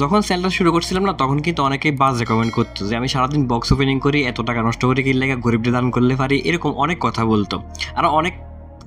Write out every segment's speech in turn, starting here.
যখন চ্যানেলটা শুরু করছিলাম না, তখন কিন্তু অনেকেই বাজে কমেন্ট করতো যে, আমি সারাদিন বক্স ওপেনিং করি, এত টাকা নষ্ট করে কিনলে গরিবদের দান করলে পারি? এরকম অনেক কথা বলতো। আর অনেক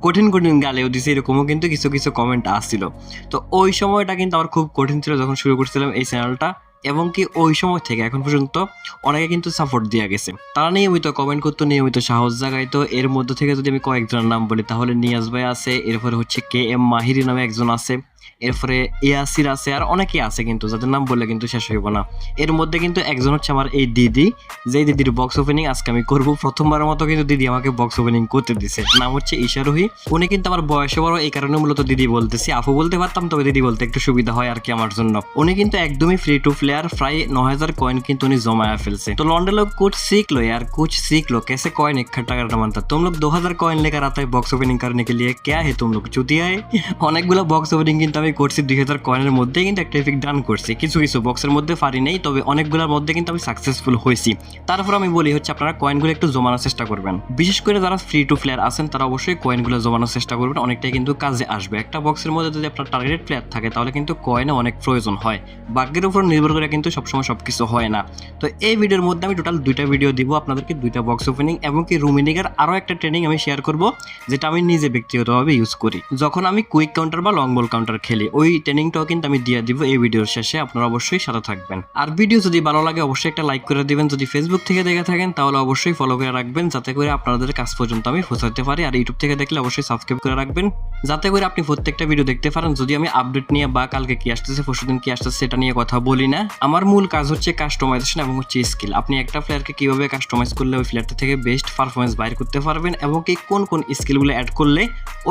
কঠিন কঠিন গালেও দিছে, এরকমও কিন্তু কিছু কিছু কমেন্ট আসছিল। তো ওই সময়টা কিন্তু আমার খুব কঠিন ছিল যখন শুরু করছিলাম এই চ্যানেলটা এবং কি ওই সময় থেকে এখন পর্যন্ত অনেকে কিন্তু সাপোর্ট দেওয়া গেছে। তারা নিয়মিত কমেন্ট করতো, নিয়মিত সাহস জাগাইতো। এর মধ্যে থেকে যদি আমি কয়েকজনের নাম বলি, তাহলে নিয়াজ ভাই আছে, এরপরে হচ্ছে কে এম মাহিরি নামে একজন আছে। এরপরে ইয়াসির আছে আর অনেকেই আছে কিন্তু যাদের নাম বললে কিন্তু শেষ হইব না এর মধ্যে কিন্তু একজন হচ্ছে আমার এই দিদি যেই দিদির বক্স ওপেনিং আজকে আমি করব প্রথমবারের মতো কিন্তু দিদি আমাকে বক্স ওপেনিং করতে দিছে নাম হচ্ছে ঈশারোহী উনি কিন্তু আমার বয়সে বড় এই কারণে মূলত দিদি বলতেছি আপু বলতে পারতাম তবে দিদি বলতে একটু সুবিধা হয় আর কি আমার জন্য উনি কিন্তু একদমই ফ্রি টু প্লেয়ার প্রায় ন হাজার কয়েন কিন্তু উনি জমায়া ফেলছে তো लौंडे लोग कुछ सीख लो यार कुछ सीख लो कैसे कॉइन इकट्ठा करना बनता तुम लोग दो हजार कॉइन लेकर आता है बॉक्स ओपनिंग करने के लिए क्या है तुम लोग चुतिया है অনেকগুলো বক্স ওপেনিং কিন্তু আমি করছি দুই হাজার কয়েনের মধ্যে কিন্তু একটা এফেক্ট ডান করছি। কিছু কিছু বক্সের মধ্যে পারি নেই, তবে অনেকগুলোর মধ্যে কিন্তু আমি সাকসেসফুল হয়েছি। তারপর আমি বলি হচ্ছে আপনারা কয়েনগুলো একটু জমানোর চেষ্টা করবেন। বিশেষ করে যারা ফ্রি টু প্লেয়ার আছেন, তারা অবশ্যই কয়েনগুলো জমানোর চেষ্টা করবেন। অনেকটাই কিন্তু কাজে আসবে। একটা বক্সের মধ্যে যদি আপনার টার্গেট প্লেয়ার থাকে, তাহলে কিন্তু কয়েনে অনেক প্রয়োজন হয়। ভাগ্যের উপর নির্ভর করে কিন্তু সবসময় সবকিছু হয় না। তো এই ভিডিওর মধ্যে আমি টোটাল দুইটা ভিডিও দিব, আপনাদেরকে দুইটা বক্স ওপেনিং এবং কি রুমিনিগার আরও একটা ট্রেনিং আমি শেয়ার করব, যেটা আমি নিজে ব্যক্তিগতভাবে ইউজ করি। যখন আমি কুইক কাউন্টার বা লং বল কাউন্টার খেলি। ওই ট্রেনিংটাও কিন্তু আমি দিয়ে দিব এই ভিডিওর শেষে, আপনারা অবশ্যই সাথে থাকবেন। আর ভিডিও যদি ভালো লাগে, অবশ্যই একটা লাইক করে দিবেন। যদি ফেসবুক থেকে দেখে থাকেন, তাহলে অবশ্যই ফলো করে রাখবেন, যাতে করে আপনাদের কাছ পর্যন্ত আমি পৌঁছাতে পারি। আর ইউটিউব থেকে দেখলে অবশ্যই সাবস্ক্রাইব করে রাখবেন, যাতে করে আপনি প্রত্যেকটা ভিডিও দেখতে পারেন। যদি আমি আপডেট নিয়ে বা কালকে কি আসতেছে পরশুদিন কি আসতেছে, সেটা নিয়ে কথা বলি না। আমার মূল কাজ হচ্ছে কাস্টমাইজেশন এবং হচ্ছে স্কিল আপনি একটা প্লেয়ারকে কীভাবে কাস্টমাইজ করলে ওই প্লেয়ারটা থেকে বেস্ট পারফরমেন্স বাইর করতে পারবেন এবং কি কোন কোন স্কিলগুলো অ্যাড করলে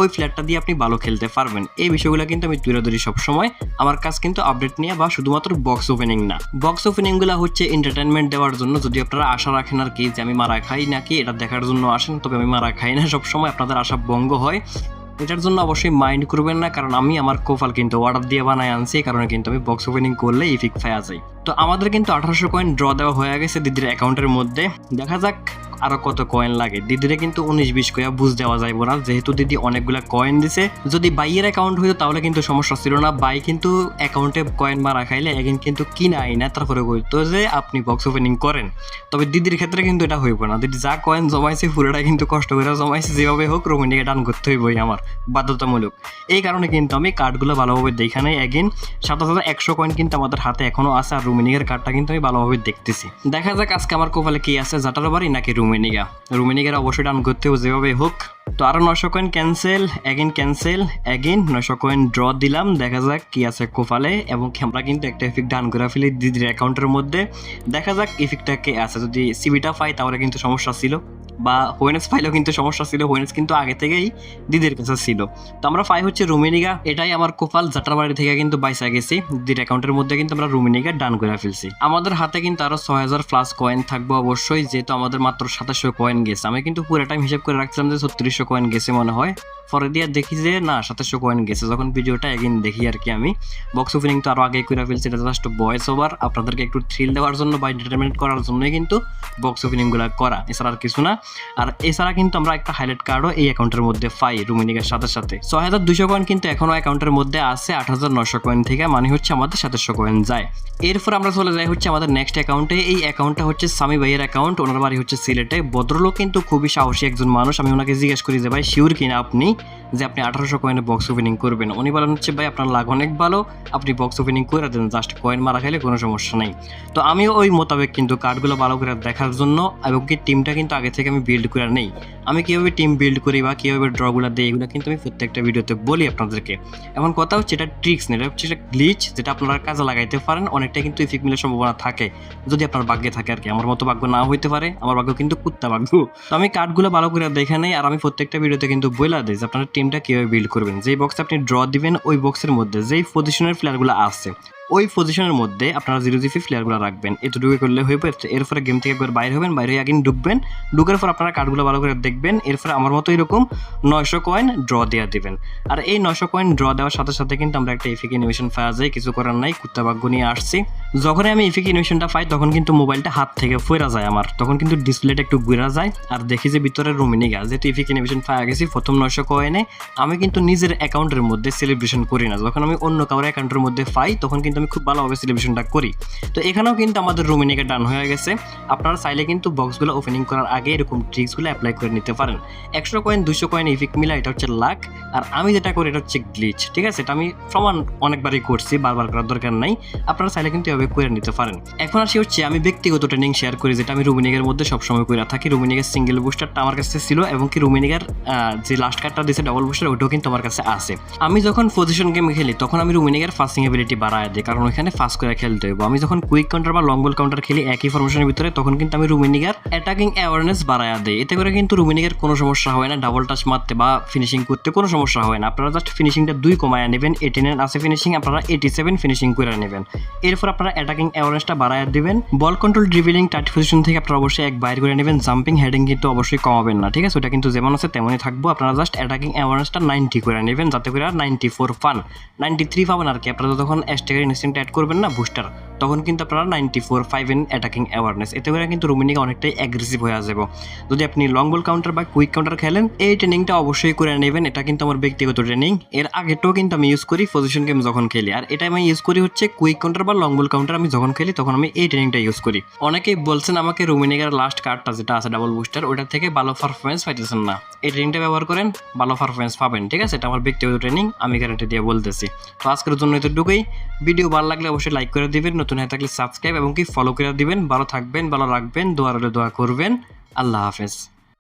ওই প্লেয়ারটা দিয়ে আপনি ভালো খেলতে পারবেন। এই বিষয়গুলো কিন্তু আমি তুলে ধরি সবসময়। আমার কাজ কিন্তু আপডেট নিয়ে বা শুধুমাত্র বক্স ওপেনিং না। বক্স ওপেনিংগুলো হচ্ছে এন্টারটেনমেন্ট দেওয়ার জন্য যদি আপনারা আশা রাখেন আর কি যে আমি মারা খাই নাকি, এটা দেখার জন্য আসেন, তবে আমি মারা খাই না সবসময়, আপনাদের আশা ভঙ্গ হয়। এটার জন্য অবশ্যই মাইন্ড করবেন না, কারণ আমি আমার কোফাল কিন্তু অর্ডার দিয়ে বানায় আনছি, এই কারণে কিন্তু আমি বক্স ওপেনিং করলে ইফিক পাওয়া যায়। তো আমাদের কিন্তু আঠারোশো কয়েন ড্র দেওয়া হয়ে গেছে দিদির অ্যাকাউন্টের মধ্যে। দেখা যাক আরও কত কয়েন লাগে? দিদিরে কিন্তু উনিশ বিশ কয়া বুঝ দেওয়া যাইব না। যেহেতু দিদি অনেকগুলা কয়েন দিছে, যদি বাইয়ের অ্যাকাউন্ট হইতো তাহলে কিন্তু সমস্যা ছিল না। বাই কিন্তু অ্যাকাউন্টে কয়েন মারা খাইলে এখন কিন্তু কিনা আই না তারপরে কইতো যে আপনি বক্স ওপেনিং করেন। তবে দিদির ক্ষেত্রে কিন্তু এটা হইব না। দিদি যা কয়েন জমাইছে, পুরোটা কিন্তু কষ্ট করে জমাইছে। যেভাবে হোক রোমিনিকে ডান করতে হইবই আমার বাধ্যতামূলক। এই কারণে কিন্তু আমি কার্ডগুলো ভালোভাবে দেখে নেই। এগেন সাত হাজার একশো কয়েন কিন্তু আমাদের হাতে এখনও আছে, আর রুমিনিকের কার্ডটা কিন্তু আমি ভালোভাবে দেখতেছি। দেখা যাক আজকে আমার কপালে কি আছে জাটার বাড়ি নাকি রুমিনিগা রুমিনিগার অবশ্যই ডান করতে যেভাবে হোক তো আরও নশো coin cancel again cancel again নশো কয়েন ড্র দিলাম। দেখা যাক কি আছে কোপালে। এবং আমরা কিন্তু একটা ইফিক ডান করে ফেলি দিদির অ্যাকাউন্টের মধ্যে। দেখা যাক ইফিকটা কে আছে। যদি সিবিটা পাই তাহলে কিন্তু সমস্যা ছিল। বা হোয়েনেস ফাইলেও কিন্তু সমস্যা ছিল। হোয়েনেস কিন্তু আগে থেকেই দিদির কাছে ছিল। তো আমরা পাই হচ্ছে রুমিনিগা এটাই আমার কোপাল। জাটার বাড়ি থেকে কিন্তু বাইসা গেছি। দিদির অ্যাকাউন্টের মধ্যে কিন্তু আমরা রুমিনিগা ডান করে ফেলছি। আমাদের হাতে কিন্তু আরও ছয় হাজার প্লাস কয়েন থাকবে অবশ্যই। যেহেতু আমাদের মাত্র সাতাশশো কয়েন গেছে। আমি কিন্তু পুরো টাইম হিসেব করে রাখছিলাম যে ছত্রিশশো কয়েন গেছে মনে হয়। পরে দিয়ে দেখি যে, না সাতাশশো কয়েন গেছে। যখন ভিডিওটা এগিন দেখি আর কি আমি বক্স ওপেনিং তো আরও আগে করে ফেলছি, এটা জাস্ট বয়েস ওভার আপনাদেরকে একটু থ্রিল দেওয়ার জন্য বা এন্টারটেনমেন্ট করার জন্যই কিন্তু বক্স ওপেনিংগুলো করা, এছাড়া আর কিছু না। আর এছাড়া কিন্তু আমরা একটা হাইলাইট কার্ডও এই অ্যাকাউন্টের মধ্যে পাই, রুমিনিকের সাথে সাথে। ছয় হাজার দুশো কয়েন কিন্তু এখনও অ্যাকাউন্টের মধ্যে আছে আট হাজার নশো কয়েন থেকে মানে হচ্ছে আমাদের সাতাশশো কয়েন যায়। এরপর আমরা চলে যাই হচ্ছে আমাদের নেক্সট অ্যাকাউন্টে এই অ্যাকাউন্টটা হচ্ছে সামি ভাইয়ের অ্যাকাউন্ট ওনার বাড়ি হচ্ছে সিলেটে। ভদ্রলোক কিন্তু খুবই সাহসী একজন মানুষ, আমি ওনাকে জিজ্ঞেস করি যে, ভাই শিওর কিনা আপনি যে, আপনি আঠারোশো কয়েনে বক্স ওপেনিং করবেন? উনি বলেন হচ্ছে, ভাই, আপনার লাগ অনেক ভালো, আপনি বক্স ওপেনিং করে দেন জাস্ট কয়েন মারা খাইলে কোনো সমস্যা নেই। তো আমিও ওই মোতাবেক কিন্তু কার্ডগুলো ভালো করে দেখার জন্য এবং কি টিমটা কিন্তু আগে থেকে আমি বিল্ড করে নেই। আমি কীভাবে টিম বিল্ড করি বা কীভাবে ড্রগুলো দিই, এগুলো কিন্তু আমি প্রত্যেকটা ভিডিওতে বলি আপনাদেরকে। এখন কথা হচ্ছে, এটা ট্রিক্স না, এটা হচ্ছে একটা গ্লিচ যেটা আপনারা কাজে লাগাইতে পারেন, অনেকটা কিন্তু ইফিক মিলের সম্ভাবনা থাকে, যদি আপনার ভাগ্যে থাকে আর কি আমার মতো ভাগ্য না হইতে পারে, আমার ভাগ্য কিন্তু কুত্তা ভাগ্য। তো আমি কার্ডগুলো ভালো করে দেখে নেই, আর আমি প্রত্যেকটা ভিডিওতে কিন্তু বলে দেয় যে আপনারা টিমটা কীভাবে বিল্ড করবেন। যেই বক্সে আপনি ড্র দিবেন, ওই বক্সের মধ্যে যেই পজিশনের প্লেয়ারগুলো আছে ওই পজিশনের মধ্যে আপনারা জিরো জিপি প্লেয়ারগুলো রাখবেন। এতটুকু করলে হয়ে পড়ে এরপরে গেম থেকে একবার বাইরে হবেন, বাইরে একদিন ঢুকবেন। ঢুকার পর আপনারা কার্ডগুলো ভালো করে দেখবেন। এরপরে আমার মতো এরকম নয়শো কয়েন ড্র দেওয়া দিবেন। আর এই নয়শো কয়েন ড্র দেওয়ার সাথে সাথে কিন্তু আমরা একটা ইফিক ইনোভেশন পাওয়া যায়। কিছু করার নাই কুত্তা ভাগ্য নিয়ে আসছি। যখনই আমি ইফিক ইনোভেশনটা পাই, তখন কিন্তু মোবাইলটা হাত থেকে ফেরা যায় আমার। তখন কিন্তু ডিসপ্লেটা একটু ঘুরা যায়। আর দেখি যে ভিতরে রুমিনি গা যেহেতু ইফিক ইনোভেশন পাওয়া গেছি, প্রথম নয়শো কয়েনে আমি কিন্তু নিজের অ্যাকাউন্টের মধ্যে সেলিব্রেশন করি না। যখন আমি অন্য কারোর অ্যাকাউন্টের মধ্যে পাই, তখন কিন্তু কিন্তু আমি খুব ভালোভাবে সেলিব্রেশনটা করি। তো এখানেও কিন্তু আমাদের রুমিনিকে ডান হয়ে গেছে। আপনারা চাইলে কিন্তু বক্সগুলো ওপেনিং করার আগে এরকম ট্রিক্সগুলো অ্যাপ্লাই করে নিতে পারেন। একশো কয়েন দুশো কয়েন ইফিক মিলা এটা হচ্ছে লাক আর আমি যেটা করি, এটা হচ্ছে গ্লিচ ঠিক আছে? এটা আমি প্রমাণ অনেকবারই করছি, বারবার করার দরকার নাই। আপনারা চাইলে কিন্তু এভাবে করে নিতে পারেন। এখন আসি হচ্ছে, আমি ব্যক্তিগত ট্রেনিং শেয়ার করি, যেটা আমি রুমিনিগের মধ্যে সবসময় করে থাকি। রুমিনিকের সিঙ্গেল বুস্টারটা আমার কাছে ছিল এবং কি রুমিনিগের যে লাস্ট কার্ডটা দিয়েছে ডবল বুস্টার ওটাও কিন্তু আমার কাছে আছে। আমি যখন পজিশন গেম খেলি, তখন আমি রুমিনিগের ফাস্টিং এবিলিটি বাড়ায় দিই। কারণ ওইখানে ফাস্ট করে খেলতে হইব। আমি যখন কুইক কাউন্টার বা লং বল কাউন্টার খেলি একই ফরমেশনের ভিতরে, তখন কিন্তু আমি রুমিনিগার অ্যাটাকিং অ্যাওয়ারনেস বাড়ায় দেয় এতে করে কিন্তু রুমিনিগের কোনো সমস্যা হয় না ডাবল টাচ মারতে বা ফিনিশিং করতে কোনো সমস্যা হয় না। আপনারা জাস্ট ফিনিশিংটা দুই কমায় নেবেন এইটি নাইন আছে ফিনিশিং আপনারা এইটি সেভেন ফিনিশিং করে নেবেন। এরপর আপনারা অ্যাটাকিং অ্যাওয়ারনেসটা বাড়ায় দিবেন। Ball control dribbling touch position থেকে আপনারা অবশ্যই এক বাইর করে নেবেন। জাম্পিং হেডিং কিন্তু অবশ্যই কমাবেন না, ঠিক আছে? ওটা কিন্তু যেমন আছে তেমনই থাকব। আপনারা জাস্ট অ্যাটাকিং অ্যাওয়ারনেসটা নাইনটি করে নেবেন, যাতে করে আর নাইনটি ফোর পান। নাইনটি থ্রি পাবেন আর কি। আপনারা যখন ইনস্ট্যান্ট অ্যাড করবেন না বুস্টার তখন কিন্তু আপনারা ninety four five in attacking awareness এতে করে কিন্তু রুমিনিকে অনেকটাই অ্যাগ্রেসিভ হয়ে যাবে। যদি আপনি লং বল কাউন্টার বা কুইক কাউন্টার খেলেন, এই ট্রেনিংটা অবশ্যই করে নেবেন। এটা কিন্তু আমার ব্যক্তিগত ট্রেনিং এর আগেটাও কিন্তু আমি ইউজ করি পজিশন গেম যখন খেলি। আর এটা আমি ইউজ করি হচ্ছে কুইক কাউন্টার বা লং বল কাউন্টার আমি যখন খেলি, তখন আমি এই ট্রেনিংটা ইউজ করি। অনেকেই বলছেন আমাকে রুমিনিকের লাস্ট কার্ডটা যেটা আছে ডাবল বুস্টার ওটা থেকে ভালো পারফরমেন্স পাইতেছেন না। এই ট্রেনিংটা ব্যবহার করেন, ভালো পারফরমেন্স পাবেন, ঠিক আছে? এটা আমার ব্যক্তিগত ট্রেনিং আমি গ্যারান্টি দিয়ে বলতেছি। তো আজকের জন্য এতটুকুই। ভিডিও ভালো লাগলে অবশ্যই লাইক করে দিবেন নতুন হয়ে থাকলে সাবস্ক্রাইব এবং কি ফলো করে দিবেন। ভালো থাকবেন, ভালো রাখবেন, দোয়ারে দোয়া করবেন। আল্লাহ হাফেজ।